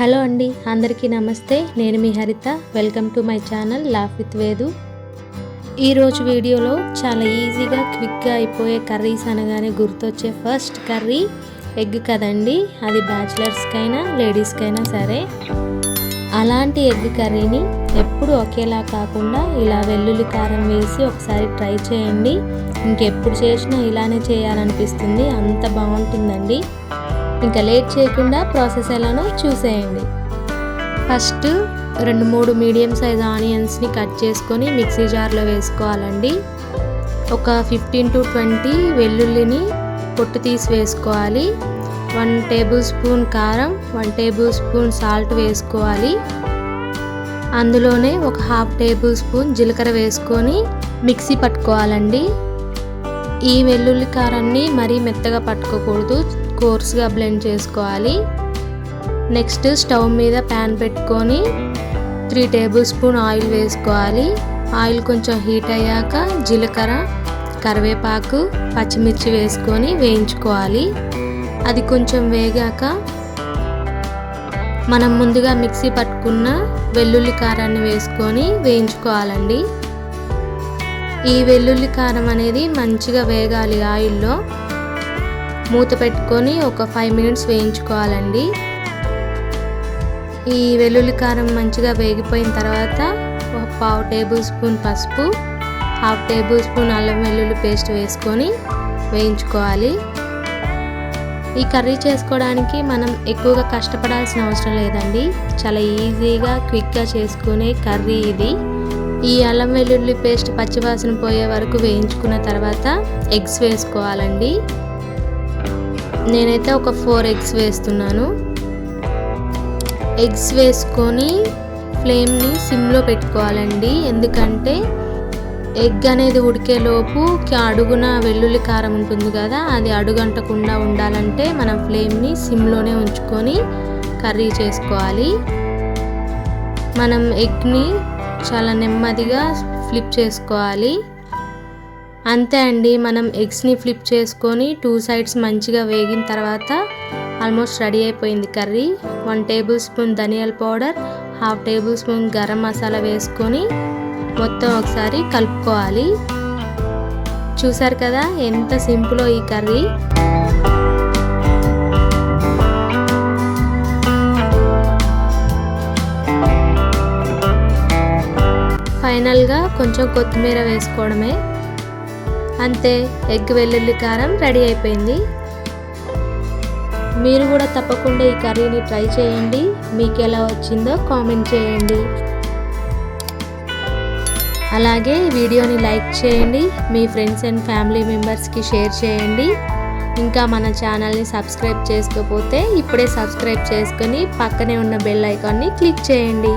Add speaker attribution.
Speaker 1: Hello అండి అందరికీ నమస్తే. నేను మీ Haritha. Welcome to my channel laugh with Vedu ఈరోజు వీడియోలో చాలా ఈజీగా క్విక్గా అయిపోయే కర్రీస్ అనగానే గుర్తొచ్చే ఫస్ట్ కర్రీ ఎగ్ కదండి. అది బ్యాచిలర్స్కైనా లేడీస్కైనా సరే. అలాంటి ఎగ్ కర్రీని ఎప్పుడు ఒకేలా కాకుండా ఇలా వెల్లుల్లి కారం వేసి ఒకసారి ట్రై చేయండి. ఇంకెప్పుడు చేసినా ఇలానే చేయాలనిపిస్తుంది. అంత బాగుంటుందండి. ఇంకా లేట్ చేయకుండా ప్రాసెస్ ఎలానో చూసేయండి. ఫస్ట్ రెండు మూడు మీడియం సైజ్ ఆనియన్స్ని కట్ చేసుకొని మిక్సీ జార్లో వేసుకోవాలండి. ఒక ఫిఫ్టీన్ టు ట్వంటీ వెల్లుల్లిని పొట్టు తీసి వేసుకోవాలి. వన్ టేబుల్ స్పూన్ కారం వన్ టేబుల్ స్పూన్ సాల్ట్ వేసుకోవాలి. అందులోనే ఒక హాఫ్ టేబుల్ స్పూన్ జీలకర్ర వేసుకొని మిక్సీ పట్టుకోవాలండి. ఈ వెల్లుల్లి కారాన్ని మరీ మెత్తగా పట్టుకోకూడదు. కోర్స్గా బ్లెండ్ చేసుకోవాలి. నెక్స్ట్ స్టవ్ మీద ప్యాన్ పెట్టుకొని త్రీ టేబుల్ స్పూన్ ఆయిల్ వేసుకోవాలి. ఆయిల్ కొంచెం హీట్ అయ్యాక జీలకర్ర కరివేపాకు పచ్చిమిర్చి వేసుకొని వేయించుకోవాలి. అది కొంచెం వేగాక మనం ముందుగా మిక్సీ పట్టుకున్న వెల్లుల్లి కారాన్ని వేసుకొని వేయించుకోవాలండి. ఈ వెల్లుల్లి కారం అనేది మంచిగా వేగాలి ఆయిల్లో. మూత పెట్టుకొని ఒక ఫైవ్ మినిట్స్ వేయించుకోవాలండి. ఈ వెల్లుల్లి కారం మంచిగా వేగిపోయిన తర్వాత ఒక పావు టేబుల్ స్పూన్ పసుపు హాఫ్ టేబుల్ స్పూన్ అల్లం వెల్లుల్లి పేస్ట్ వేసుకొని వేయించుకోవాలి. ఈ కర్రీ చేసుకోవడానికి మనం ఎక్కువగా కష్టపడాల్సిన అవసరం లేదండి. చాలా ఈజీగా క్విక్గా చేసుకునే కర్రీ ఇది. ఈ అల్లం వెల్లుల్లి పేస్ట్ పచ్చివాసన పోయే వరకు వేయించుకున్న తర్వాత ఎగ్స్ వేసుకోవాలండి. నేనైతే ఒక ఫోర్ ఎగ్స్ వేస్తున్నాను. ఎగ్స్ వేసుకొని ఫ్లేమ్ని సిమ్లో పెట్టుకోవాలండి. ఎందుకంటే ఎగ్ అనేది ఉడికేలోపు అడుగున వెల్లుల్లి కారం ఉంటుంది కదా అది అడుగంటకుండా ఉండాలంటే మనం ఫ్లేమ్ని సిమ్లోనే ఉంచుకొని కర్రీ చేసుకోవాలి. మనం ఎగ్ని చాలా నెమ్మదిగా ఫ్లిప్ చేసుకోవాలి. అంతే అండి మనం ఎగ్స్ని ఫ్లిప్ చేసుకొని టూ సైడ్స్ మంచిగా వేగిన తర్వాత ఆల్మోస్ట్ రెడీ అయిపోయింది కర్రీ. వన్ టేబుల్ స్పూన్ ధనియాల powder half tablespoon garam masala వేసుకొని మొత్తం ఒకసారి కలుపుకోవాలి. చూసారు కదా ఎంత సింపులో ఈ కర్రీ. ఫైనల్గా కొంచెం కొత్తిమీర వేసుకోవడమే. అంతే ఎగ్ వెల్లుల్లి కారం రెడీ అయిపోయింది. మీరు కూడా తప్పకుండా ఈ కర్రీని ట్రై చేయండి. మీకు ఎలా వచ్చిందో కామెంట్ చేయండి. అలాగే వీడియోని లైక్ చేయండి. మీ ఫ్రెండ్స్ అండ్ ఫ్యామిలీ మెంబర్స్కి షేర్ చేయండి. ఇంకా మన ఛానల్ని సబ్స్క్రైబ్ చేసుకోకపోతే ఇప్పుడే సబ్స్క్రైబ్ చేసుకొని పక్కనే ఉన్న బెల్ ఐకాన్ని క్లిక్ చేయండి.